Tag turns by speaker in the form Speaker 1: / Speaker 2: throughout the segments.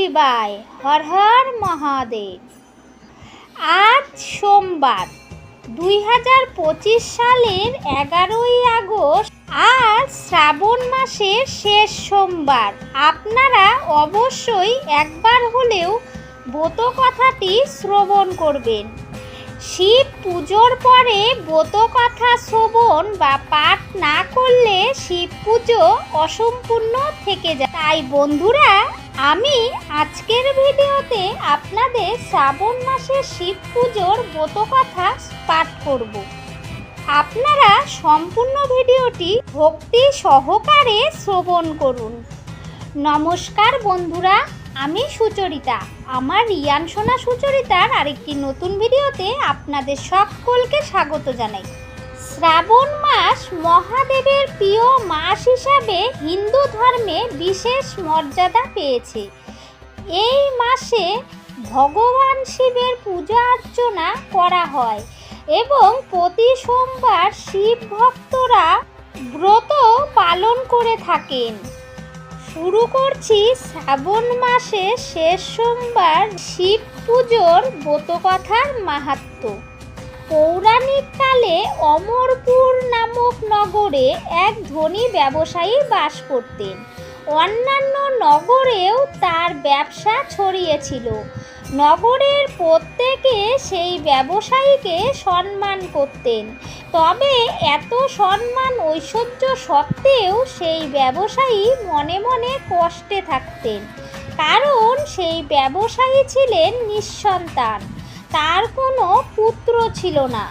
Speaker 1: শিবায় হর হর মহাদেব। আজ সোমবার দুই হাজার পঁচিশ সালের এগারোই আগস্ট, আজ শ্রাবণ মাসের শেষ সোমবার। আপনারা অবশ্যই একবার হলেও ব্রত কথাটি শ্রবণ করবেন। শিব পুজোর পরে ব্রত কথা শ্রবণ বা পাঠ না করলে শিব পুজো অসম্পূর্ণ থেকে যায়। তাই বন্ধুরা আমি আজকের ভিডিওতে আপনাদের শ্রাবণ মাসের শিব পুজোর ব্রত কথা পাঠ করব। আপনারা সম্পূর্ণ ভিডিওটি ভক্তি সহকারে শ্রবণ করুন। নমস্কার বন্ধুরা, আমি সুচরিতা। আমার রিয়ান সোনা সুচরিতার আরেকটি নতুন ভিডিওতে আপনাদের সকলকে স্বাগত জানাই। শ্রাবণ মাস মহাদেবের প্রিয় মাস হিসাবে হিন্দু ধর্মে বিশেষ মর্যাদা পেয়েছে। এই মাসে ভগবান শিবের পূজা অর্চনা করা হয় এবং প্রতি সোমবার শিব ভক্তরা ব্রত পালন করে থাকেন। শুরু করছি শ্রাবণ মাসে শেষ সোমবার শিব পুজোর ব্রতকথার মাহাত্ম্য পৌরাণিক কালে অমরপুর নামক নগরে এক ধনী ব্যবসায়ী বাস করতেন। অন্যান্য নগরেও তার ব্যবসা ছড়িয়েছিল। নগরের প্রত্যেকে সেই ব্যবসায়ীকে সম্মান করতেন। তবে এত সম্মান ঐশ্বর্য সত্ত্বেও সেই ব্যবসায়ী মনে মনে কষ্টে থাকতেন। কারণ সেই ব্যবসায়ী ছিলেন নিঃসন্তান। তার কোনো পুত্র ছিল না।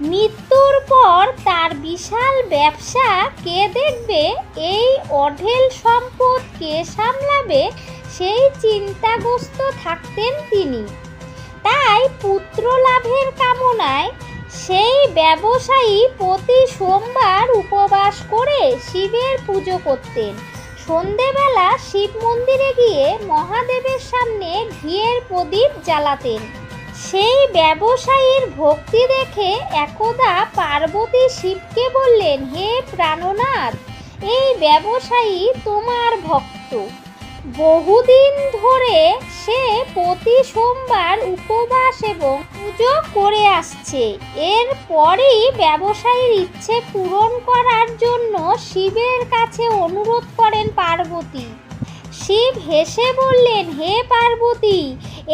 Speaker 1: মৃত্যুর পর তার বিশাল ব্যবসা কে দেখবে? এই অঢেল সম্পদ কে সামলাবে? সেই চিন্তাগ্রস্ত থাকতেন তিনি। তাই পুত্র লাভের কামনায় সেই ব্যবসায়ী প্রতি সোমবার উপবাস করে শিবের পুজো করতেন। সন্ধেবেলা শিব মন্দিরে গিয়ে মহাদেবের সামনে ঘিয়ের প্রদীপ জ্বালাতেন। সেই ব্যবসায়ীর ভক্তি দেখে একদা পার্বতী শিবকে বললেন, হে প্রাণনাথ, এই ব্যবসায়ী তোমার ভক্ত। বহুদিন ধরে সে প্রতি সোমবার উপবাস এবং পুজো করে আসছে। এরপরই ব্যবসায়ীর ইচ্ছে পূরণ করার জন্য শিবের কাছে অনুরোধ করেন পার্বতী। শিব হেসে বললেন, হে পার্বতী,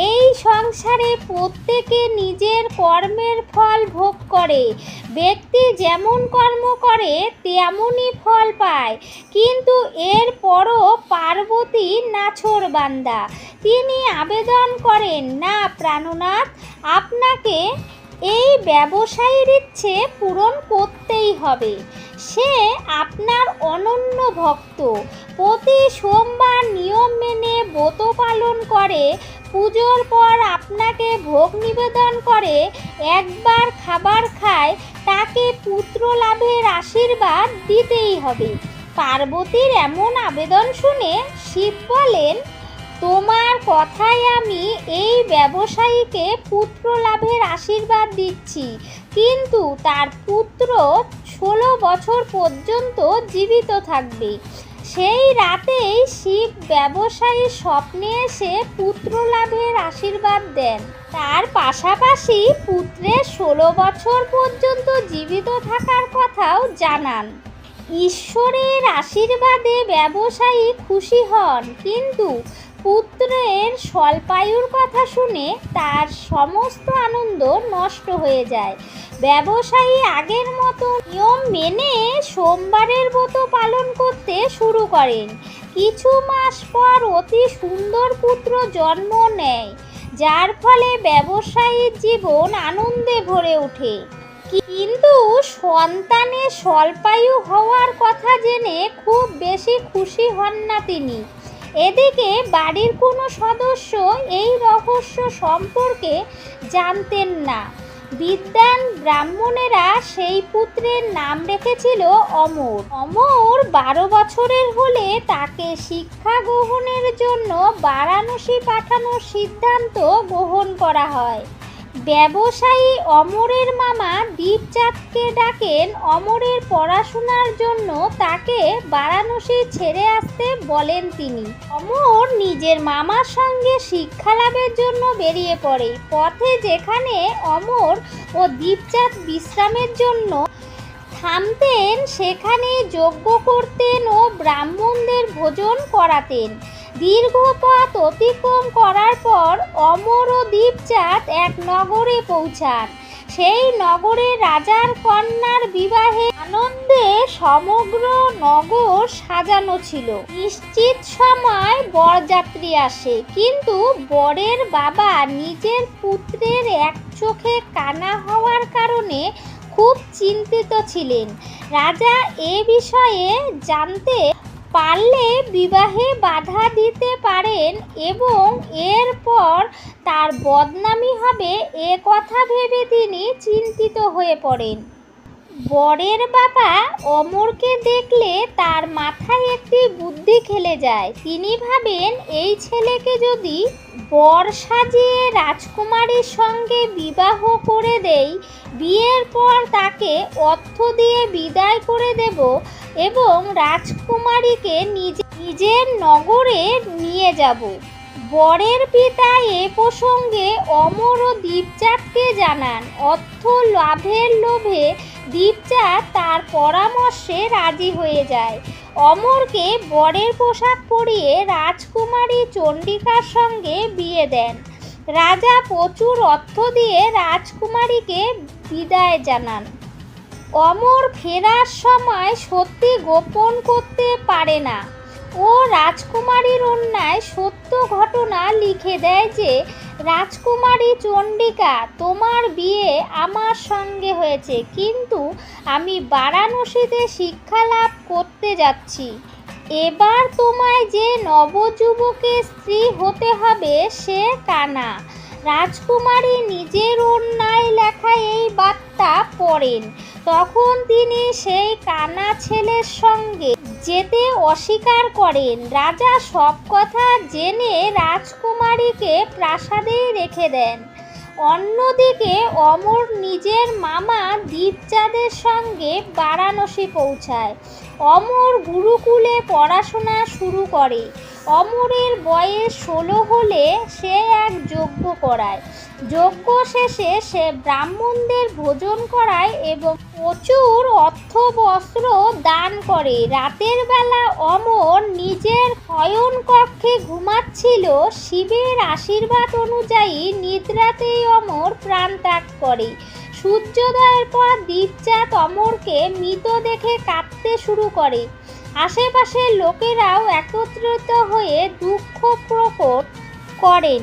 Speaker 1: এই সংসারে প্রত্যেকে নিজের কর্মের ফল ভোগ করে। ব্যক্তি যেমন কর্ম করে, তেমনই ফল পায়। কিন্তু এরপরও পার্বতী নাছর বান্দা। তিনি আবেদন করেন, না প্রাণনাথ, আপনাকে এই ব্যবসায়ীর ইচ্ছে পূরণ করতেই হবে। সে আপনার অনন্য ভক্ত। প্রতি সোমবার নিয়ম মেনে ব্রত পালন করে, পুজোর পর আপনাকে ভোগ নিবেদন করে, একবার খাবার খায়, তাকে পুত্র লাভের আশীর্বাদ দিতেই হবে। পার্বতীর এমন আবেদন শুনে শিব বলেন তোমার কথায় আমি এই ব্যবসায়ীকে পুত্র লাভের আশীর্বাদ দিচ্ছি। কিন্তু তার পুত্র ষোলো বছর পর্যন্ত জীবিত থাকবে। সেই রাতেই শিব ব্যবসায়ীর স্বপ্নে এসে পুত্র লাভের আশীর্বাদ দেন। তার পাশাপাশি পুত্রের ষোলো বছর পর্যন্ত জীবিত থাকার কথাও জানান। ঈশ্বরের আশীর্বাদে ব্যবসায়ী খুশি হন, কিন্তু পুত্রের স্বল্পায়ুর কথা শুনে তার সমস্ত আনন্দ নষ্ট হয়ে যায়। ব্যবসায়ী আগের মতো নিয়ম মেনে সোমবারের মতো পালন করতে শুরু করেন। কিছু মাস পর অতি সুন্দর পুত্র জন্ম নেয়, যার ফলে ব্যবসায়ীর জীবন আনন্দে ভরে ওঠে। কিন্তু সন্তানের স্বল্পায়ু হওয়ার কথা জেনে খুব বেশি খুশি হন না তিনি। এদিকে বাড়ির কোনো সদস্য এই রহস্য সম্পর্কে জানতেন না। বিদ্যান ব্রাহ্মণেরা সেই পুত্রের নাম রেখেছিল অমর। অমর বারো বছরের হলে তাকে শিক্ষা গ্রহণের জন্য বারাণসী পাঠানোর সিদ্ধান্ত গ্রহণ করা হয়। ব্যবসায়ী অমরের মামা দীপচাঁদকে ডাকেন অমরের পড়াশোনার জন্য তাকে বারাণসী ছেড়ে আসতে বলেন তিনি। অমর নিজের মামার সঙ্গে শিক্ষালাভের জন্য বেরিয়ে পড়ে। পথে যেখানে অমর ও দীপচাঁদ বিশ্রামের জন্য থামতেন, সেখানে যজ্ঞ করতেন ও ব্রাহ্মণদের ভোজন করাতেন। দীর্ঘ পথ অতিক্রম করার পর অমর ও দীপচাঁদ এক নগরে পৌঁছান। সেই নগরে রাজার কন্যার বিবাহে আনন্দে সমগ্র নগর সাজানো ছিল। নিশ্চিত সময় বরযাত্রী আসে, কিন্তু বরের বাবা নিজের পুত্রের এক চোখে কানা হওয়ার কারণে খুব চিন্তিত ছিলেন। রাজা এ বিষয়ে জানতে পারলে বিবাহে বাধা দিতে পারেন এবং এরপর তার বদনামি হবে এ কথা ভেবে তিনি চিন্তিত হয়ে পড়েন। বরের বাবা অমরকে দেখলে তার মাথায় একটি বুদ্ধি খেলে যায়। তিনি ভাবেন, এই ছেলেকে যদি বর সাজিয়ে রাজকুমারীর সঙ্গে বিবাহ করে দেই, বিয়ের পর তাকে অর্থ দিয়ে বিদায় করে দেব এবং রাজকুমারীকে নিজে, নিজের নগরে নিয়ে যাব। বরের পিতা এ প্রসঙ্গে অমর ও দীপচাঁদকে জানান, অর্থ লাভের লোভে দীপচাঁদ তার পরামর্শে রাজি হয়ে যায়। অমরকে বরের পোশাক পরিয়ে রাজকুমারী চণ্ডিকার সঙ্গে বিয়ে দেন। রাজা প্রচুর অর্থ দিয়ে রাজকুমারীকে বিদায় জানান। অমর ফেরার সময় সত্যি গোপন করতে পারে না। ও রাজকুমারীর অন্যায় সত্য ঘটনা লিখে দেয় যে রাজকুমারী চণ্ডিকা, তোমার বিয়ে আমার সঙ্গে হয়েছে, কিন্তু আমি বারাণসীতে শিক্ষা লাভ করতে যাচ্ছি। এবার তোমায় যে নবযুবকের স্ত্রী হতে হবে সে কানা রাজকুমারী নিজের অন্যায় লেখা এই বার্তা পড়েন। তখন তিনি সেই কানা ছেলের সঙ্গে যেতে অস্বীকার করেন। রাজা সব কথা জেনে রাজকুমারীকে প্রাসাদেই রেখে দেন। অন্যদিকে অমর নিজের মামা দীপচাঁদের সঙ্গে বারাণসী পৌঁছায়। অমর গুরুকুলে পড়াশোনা শুরু করে। অমরের বয়স ষোলো হলে সে এক যজ্ঞ করায়। যজ্ঞ শেষে সে ব্রাহ্মণদের ভোজন করায় এবং প্রচুর অর্থ বস্ত্র দান করে। রাতের বেলা অমর নিজের শয়ন কক্ষে ঘুমাচ্ছিল। শিবের আশীর্বাদ অনুযায়ী নিদ্রাতেই অমর প্রাণ ত্যাগ করে। সূর্যোদয়ের পর দীপচাঁদ অমরকে মৃত দেখে কাঁদতে শুরু করে। আশেপাশের লোকেরাও একত্রিত হয়ে দুঃখ প্রকট করেন।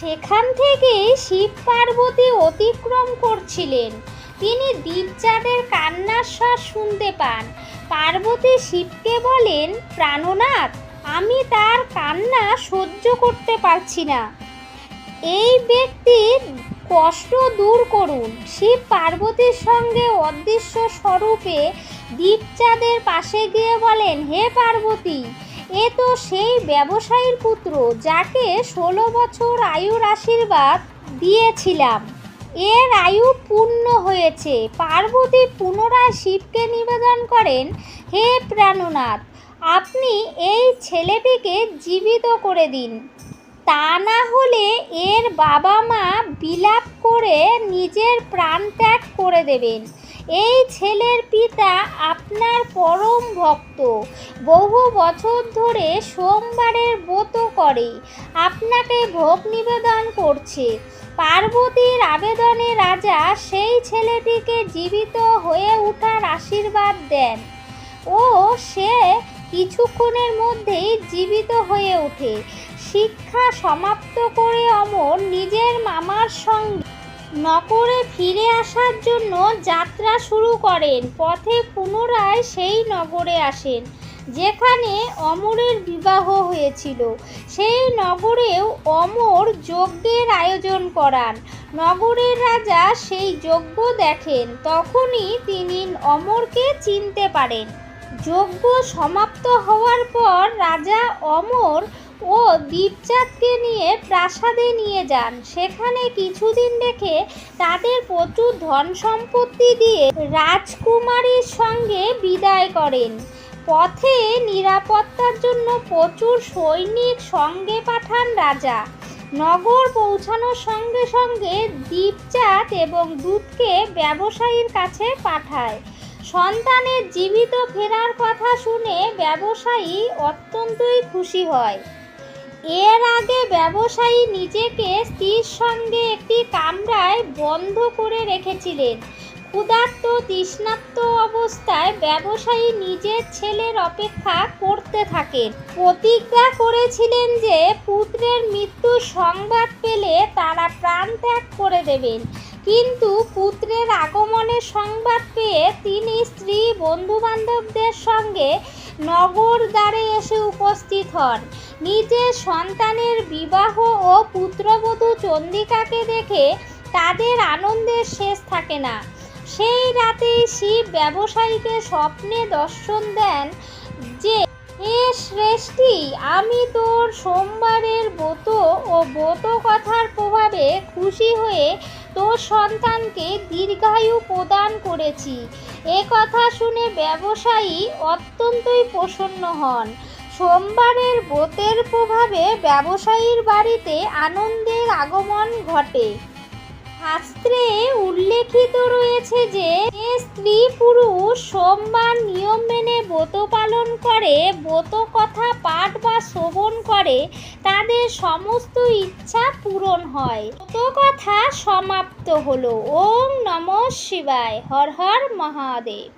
Speaker 1: সেখান থেকে শিব পার্বতী অতিক্রম করছিলেন। তিনি দীপচাঁদের কান্নার স্বর শুনতে পান। পার্বতী শিবকে বলেন, প্রাণনাথ, আমি তার কান্না সহ্য করতে পারছি না। এই ব্যক্তির কষ্ট দূর করুন। শিব পার্বতীর সঙ্গে অদৃশ্য স্বরূপে দীপচাঁদের পাশে গিয়ে বলেন, হে পার্বতী, এ তো সেই ব্যবসায়ীর পুত্র, যাকে ষোলো বছর আয়ুর আশীর্বাদ দিয়েছিলাম। এর আয়ু পূর্ণ হয়েছে। পার্বতী পুনরায় শিবকে নিবেদন করেন, হে প্রাণনাথ, আপনি এই ছেলেটিকে জীবিত করে দিন। তা না হলে এর বাবা মা বিলাপ করে নিজের প্রাণ ত্যাগ করে দেবেন। এই ছেলের পিতা আপনার পরম ভক্ত। বহু বছর ধরে সোমবারের ব্রত করে। আপনাকে ভোগ নিবেদন করছে। পার্বতীর আবেদনে রাজা সেই ছেলেটিকে জীবিত হয়ে ওঠার আশীর্বাদ দেন ও সে কিছুক্ষণের মধ্যেই জীবিত হয়ে ওঠে। শিক্ষা সমাপ্ত করে অমর নিজের মামার সঙ্গে নগরে ফিরে আসার জন্য যাত্রা শুরু করেন। পথে পুনরায় সেই নগরে আসেন। যেখানে অমরের বিবাহ হয়েছিল, সেই নগরেও অমর যজ্ঞের আয়োজন করান। নগরের রাজা সেই যজ্ঞ দেখেন, তখনই তিনি অমরকে চিনতে পারেন। যজ্ঞ সমাপ্ত হওয়ার পর রাজা অমর ও দীপচাঁদকে নিয়ে প্রাসাদে নিয়ে যান। সেখানে কিছুদিন রেখে তাদের প্রচুর ধন সম্পত্তি দিয়ে রাজকুমারীর সঙ্গে বিদায় করেন। পথে নিরাপত্তার জন্য প্রচুর সৈনিক সঙ্গে পাঠান রাজা। নগর পৌঁছানোর সঙ্গে সঙ্গে দীপচাঁদ এবং দুধকে ব্যবসায়ীর কাছে পাঠায়। সন্তানের জীবিত ফেরার কথা শুনে ব্যবসায়ী অত্যন্তই খুশি হয়। এর আগে ব্যবসায়ী নিজেকে স্ত্রীর সঙ্গে একটি কামরায় বন্ধ করে রেখেছিলেন। ক্ষুধার্ত তৃষ্ণার্ত অবস্থায় ব্যবসায়ী নিজের ছেলের অপেক্ষা করতে থাকেন। প্রতিজ্ঞা করেছিলেন যে পুত্রের মৃত্যুর সংবাদ পেলে তারা প্রাণ ত্যাগ করে দেবেন। কিন্তু পুত্রের আগমনের সংবাদ পেয়ে তিনি স্ত্রী, বন্ধুবান্ধবদের সঙ্গে নগর দ্বারে এসে উপস্থিত হন। নিজের সন্তানের বিবাহ ও পুত্রবধূ চন্দিকাকে দেখে তাদের আনন্দের শেষ থাকে না। সেই রাতেই শিব ব্যবসায়ীকে স্বপ্নে দর্শন দেন যে, হে শ্রেষ্ঠী আমি তোর সোমবারের ব্রত ও ব্রত কথার প্রভাবে খুশি হয়ে তোর সন্তানকে দীর্ঘায়ু প্রদান করেছি। এ কথা শুনে ব্যবসায়ী অত্যন্তই প্রসন্ন হন। সোমবারের ব্রতের প্রভাবে ব্যবসায়ীর বাড়িতে আনন্দের আগমন ঘটে। শাস্ত্রে উল্লেখিত রয়েছে যে স্ত্রী পুরুষ সোমবার নিয়ম মেনে ব্রত পালন করে, ব্রত কথা পাঠ বা শ্রবণ করে, তাদের সমস্ত ইচ্ছা পূরণ হয়। ব্রত কথা সমাপ্ত হলো। ওম নম শিবায়। হর হর মহাদেব।